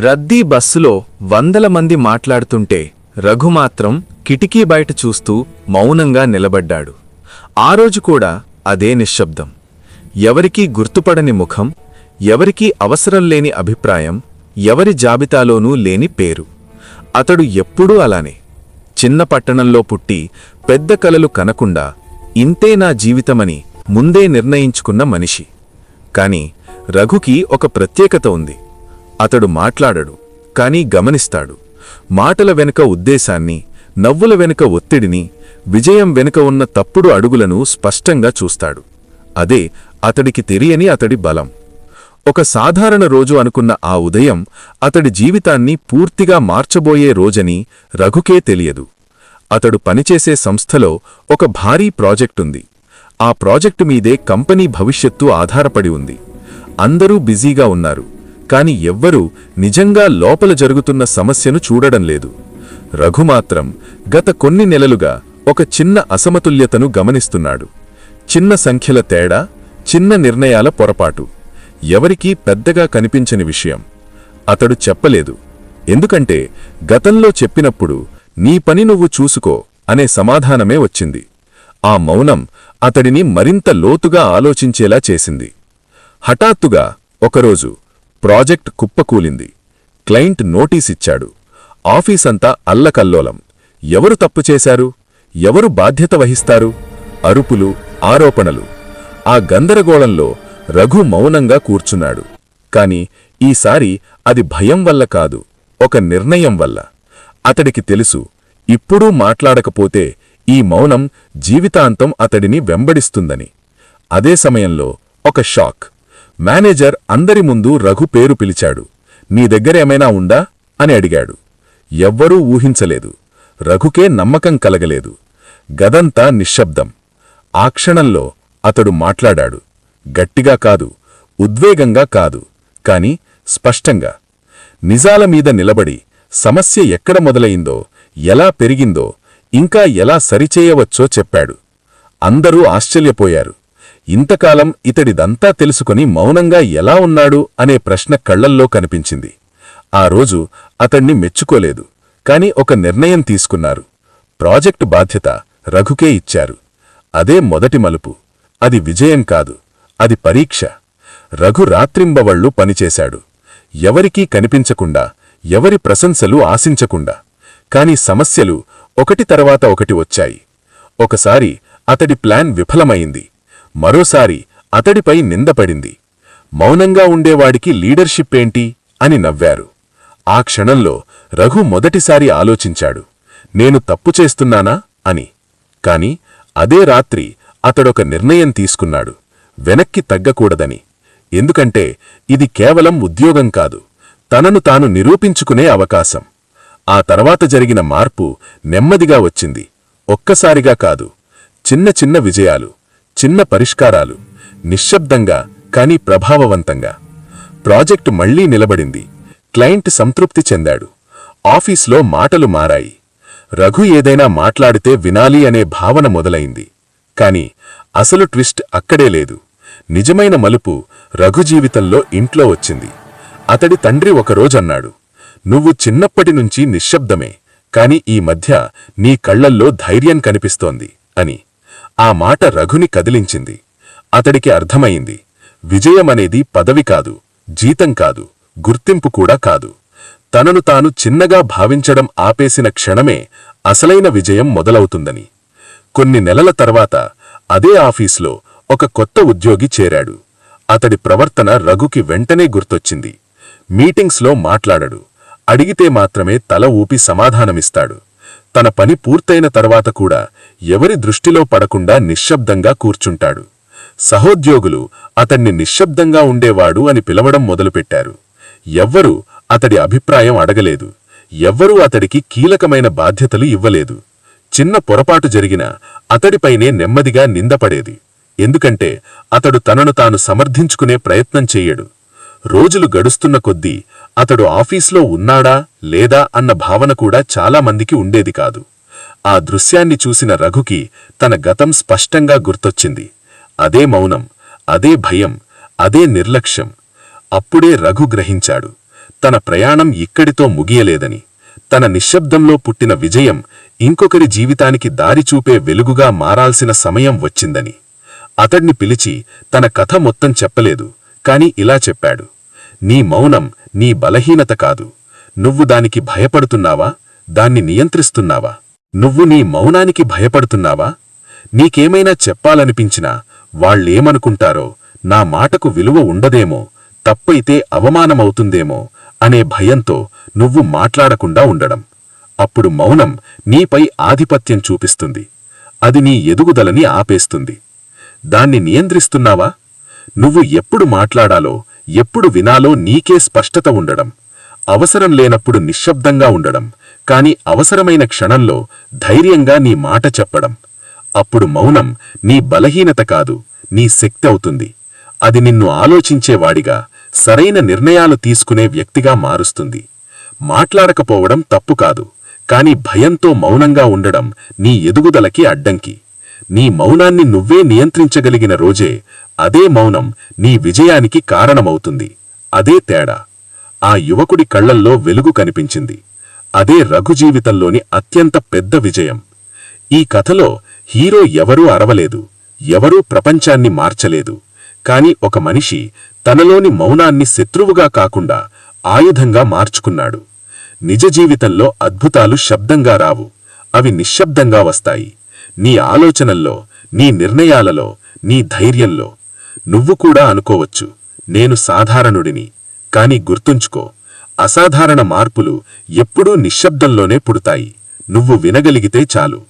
రద్దీ బస్సులో వందల మంది మాట్లాడుతుంటే రఘు మాత్రం కిటికీ బయట చూస్తూ మౌనంగా నిలబడ్డాడు. ఆ రోజు కూడా అదే నిశ్శబ్దం. ఎవరికీ గుర్తుపడని ముఖం ఎవరికీ అవసరం లేని అభిప్రాయం ఎవరి జాబితాలోనూ లేని పేరు. అతడు ఎప్పుడూ అలానే. చిన్న పట్టణంలో పుట్టి పెద్ద కలలు కనకుండా ఇంతే నా జీవితమని ముందే నిర్ణయించుకున్న మనిషి. కాని రఘుకి ఒక ప్రత్యేకత ఉంది. అతడు మాట్లాడడు కానీ గమనిస్తాడు. మాటల వెనుక ఉద్దేశాన్ని నవ్వుల వెనుక ఒత్తిడిని విజయం వెనుక ఉన్న తప్పుడు అడుగులను స్పష్టంగా చూస్తాడు. అదే అతడికి తెలియని అతడి బలం. ఒక సాధారణ రోజు అనుకున్న ఆ ఉదయం అతడి జీవితాన్ని పూర్తిగా మార్చబోయే రోజని రఘుకే తెలియదు. అతడు పనిచేసే సంస్థలో ఒక భారీ ప్రాజెక్టుంది. ఆ ప్రాజెక్టు మీదే కంపెనీ భవిష్యత్తు ఆధారపడి ఉంది. అందరూ బిజీగా ఉన్నారు. కాని ఎవ్వరూ నిజంగా లోపల జరుగుతున్న సమస్యను చూడడం లేదు. రఘు మాత్రం గత కొన్ని నెలలుగా ఒక చిన్న అసమతుల్యతను గమనిస్తున్నాడు. చిన్న సంఖ్యల తేడా చిన్న నిర్ణయాల పొరపాటు. ఎవరికీ పెద్దగా కనిపించని విషయం. అతడు చెప్పలేదు. ఎందుకంటే గతంలో చెప్పినప్పుడు నీ పని నువ్వు చూసుకో అనే సమాధానమే వచ్చింది. ఆ మౌనం అతడిని మరింత లోతుగా ఆలోచించేలా చేసింది. హఠాత్తుగా ఒకరోజు ప్రాజెక్ట్ కుప్పకూలింది. క్లయింట్ నోటీసిచ్చాడు. ఆఫీసంతా అల్లకల్లోలం. ఎవరు తప్పు చేశారు? ఎవరు బాధ్యత వహిస్తారు? అరుపులు ఆరోపణలు. ఆ గందరగోళంలో రఘు మౌనంగా కూర్చున్నాడు. కాని ఈసారి అది భయం వల్ల కాదు ఒక నిర్ణయం వల్ల. అతడికి తెలుసు ఇప్పుడూ మాట్లాడకపోతే ఈ మౌనం జీవితాంతం అతడిని వెంబడిస్తుందని. అదే సమయంలో ఒక షాక్. మేనేజర్ అందరి ముందు రఘు పేరు పిలిచాడు. నీ దగ్గరేమైనా ఉందా? అని అడిగాడు. ఎవ్వరూ ఊహించలేదు. రఘుకే నమ్మకం కలగలేదు. గదంతా నిశ్శబ్దం. ఆ క్షణంలో అతడు మాట్లాడాడు. గట్టిగా కాదు. ఉద్వేగంగా కాదు. కాని స్పష్టంగా. నిజాల మీద నిలబడి సమస్య ఎక్కడ మొదలయిందో ఎలా పెరిగిందో ఇంకా ఎలా సరిచేయవచ్చో చెప్పాడు. అందరూ ఆశ్చర్యపోయారు. ఇంతకాలం ఇతడిదంతా తెలుసుకుని మౌనంగా ఎలా ఉన్నాడు అనే ప్రశ్న కళ్ళల్లో కనిపించింది. ఆ రోజు అతణ్ణి మెచ్చుకోలేదు కాని ఒక నిర్ణయం తీసుకున్నారు. ప్రాజెక్టు బాధ్యత రఘుకే ఇచ్చారు. అదే మొదటి మలుపు. అది విజయం కాదు అది పరీక్ష. రఘు రాత్రింబవళ్ళు పనిచేశాడు. ఎవరికీ కనిపించకుండా ఎవరి ప్రశంసలు ఆశించకుండా. కాని సమస్యలు ఒకటి తర్వాత ఒకటి వచ్చాయి. ఒకసారి అతడి ప్లాన్ విఫలమైంది. మరోసారి అతడిపై నిందపడింది మౌనంగా ఉండేవాడికి లీడర్షిప్ ఏంటి? అని నవ్వారు. ఆ క్షణంలో రఘు మొదటిసారి ఆలోచించాడు. నేను తప్పు చేస్తున్నానా? అని. కాని అదే రాత్రి అతడొక నిర్ణయం తీసుకున్నాడు. వెనక్కి తగ్గకూడదని. ఎందుకంటే ఇది కేవలం ఉద్యోగం కాదు. తనను తాను నిరూపించుకునే అవకాశం. ఆ తర్వాత జరిగిన మార్పు నెమ్మదిగా వచ్చింది. ఒక్కసారిగా కాదు. చిన్న చిన్న విజయాలు. చిన్న పరిష్కారాలు నిశ్శబ్దంగా కాని ప్రభావవంతంగా. ప్రాజెక్టు మళ్ళీ నిలబడింది. క్లయింట్ సంతృప్తి చెందాడు. ఆఫీస్లో మాటలు మారాయి. రఘు ఏదైనా మాట్లాడితే వినాలి అనే భావన మొదలైంది. కాని అసలు ట్విస్ట్ అక్కడే లేదు. నిజమైన మలుపు రఘు జీవితంలో ఇంట్లో వచ్చింది. అతడి తండ్రి ఒకరోజన్నాడు. నువ్వు చిన్నప్పటి నుంచి నిశ్శబ్దమే కాని ఈ మధ్య నీ కళ్ళల్లో ధైర్యం కనిపిస్తోంది అని. ఆ మాట రఘుని కదిలించింది. అతడికి అర్థమయింది విజయమనేది పదవి కాదు జీతం కాదు గుర్తింపు కూడా కాదు. తనను తాను చిన్నగా భావించడం ఆపేసిన క్షణమే అసలైన విజయం మొదలవుతుందని. కొన్ని నెలల తర్వాత అదే ఆఫీస్లో ఒక కొత్త ఉద్యోగి చేరాడు. అతడి ప్రవర్తన రఘుకి వెంటనే గుర్తొచ్చింది. మీటింగ్స్లో మాట్లాడడు. అడిగితే మాత్రమే తల ఊపి సమాధానమిస్తాడు. తన పని పూర్తయిన తర్వాత కూడా ఎవరి దృష్టిలో పడకుండా నిశ్శబ్దంగా కూర్చుంటాడు. సహోద్యోగులు అతన్ని నిశ్శబ్దంగా ఉండేవాడు అని పిలవడం మొదలుపెట్టారు. ఎవ్వరూ అతడి అభిప్రాయం అడగలేదు. ఎవ్వరూ అతడికి కీలకమైన బాధ్యతలు ఇవ్వలేదు. చిన్న పొరపాటు జరిగినా అతడిపైనే నెమ్మదిగా నిందపడేది. ఎందుకంటే అతడు తనను తాను సమర్థించుకునే ప్రయత్నం చెయ్యడు రోజులు గడుస్తున్న కొద్దీ అతడు ఆఫీస్లో ఉన్నాడా లేదా అన్న భావన కూడా చాలామందికి ఉండేది కాదు. ఆ దృశ్యాన్ని చూసిన రఘుకి తన గతం స్పష్టంగా గుర్తొచ్చింది. అదే మౌనం అదే భయం అదే నిర్లక్ష్యం. అప్పుడే రఘు గ్రహించాడు తన ప్రయాణం ఇక్కడితో ముగియలేదని. తన నిశ్శబ్దంలో పుట్టిన విజయం ఇంకొకరి జీవితానికి దారి చూపే వెలుగుగా మారాల్సిన సమయం వచ్చిందని. అతడ్ని పిలిచి తన కథ మొత్తం చెప్పలేదు. కాని ఇలా చెప్పాడు నీ మౌనం నీ బలహీనత కాదు. నువ్వు దానికి భయపడుతున్నావా? దాన్ని నియంత్రిస్తున్నావా? నువ్వు నీ మౌనానికి భయపడుతున్నావా? నీకేమైనా చెప్పాలనిపించినా వాళ్ళేమనుకుంటారో నా మాటకు విలువ ఉండదేమో తప్పైతే అవమానమవుతుందేమో అనే భయంతో నువ్వు మాట్లాడకుండా ఉండడం. అప్పుడు మౌనం నీపై ఆధిపత్యం చూపిస్తుంది. అది నీ ఎదుగుదలని ఆపేస్తుంది. దాన్ని నియంత్రిస్తున్నావా? నువ్వు ఎప్పుడు మాట్లాడాలో ఎప్పుడు వినాలో నీకే స్పష్టత ఉండడం. అవసరం లేనప్పుడు నిశ్శబ్దంగా ఉండడం. కాని అవసరమైన క్షణంలో ధైర్యంగా నీ మాట చెప్పడం. అప్పుడు మౌనం నీ బలహీనత కాదు నీ శక్తి అవుతుంది. అది నిన్ను ఆలోచించేవాడిగా సరైన నిర్ణయాలు తీసుకునే వ్యక్తిగా మారుస్తుంది. మాట్లాడకపోవడం తప్పు కాదు కాని భయంతో మౌనంగా ఉండడం నీ ఎదుగుదలకి అడ్డంకి. నీ మౌనాన్ని నువ్వే నియంత్రించగలిగిన రోజే అదే మౌనం నీ విజయానికి కారణమవుతుంది. అదే తేడా. ఆ యువకుడి కళ్ళల్లో వెలుగు కనిపించింది. అదే రఘు జీవితంలోని అత్యంత పెద్ద విజయం. ఈ కథలో హీరో ఎవరూ అరవలేదు ఎవరూ ప్రపంచాన్ని మార్చలేదు. కాని ఒక మనిషి తనలోని మౌనాన్ని శత్రువుగా కాకుండా ఆయుధంగా మార్చుకున్నాడు. నిజ జీవితంలో అద్భుతాలు శబ్దంగా రావు. అవి నిశ్శబ్దంగా వస్తాయి. నీ ఆలోచనల్లో నీ నిర్ణయాలలో నీ ధైర్యంలో. నువ్వు కూడా అనుకోవచ్చు నేను సాధారణుడిని. కాని గుర్తుంచుకో అసాధారణ మార్పులు ఎప్పుడూ నిశ్శబ్దంలోనే పుడతాయి. నువ్వు వినగలిగితే చాలు.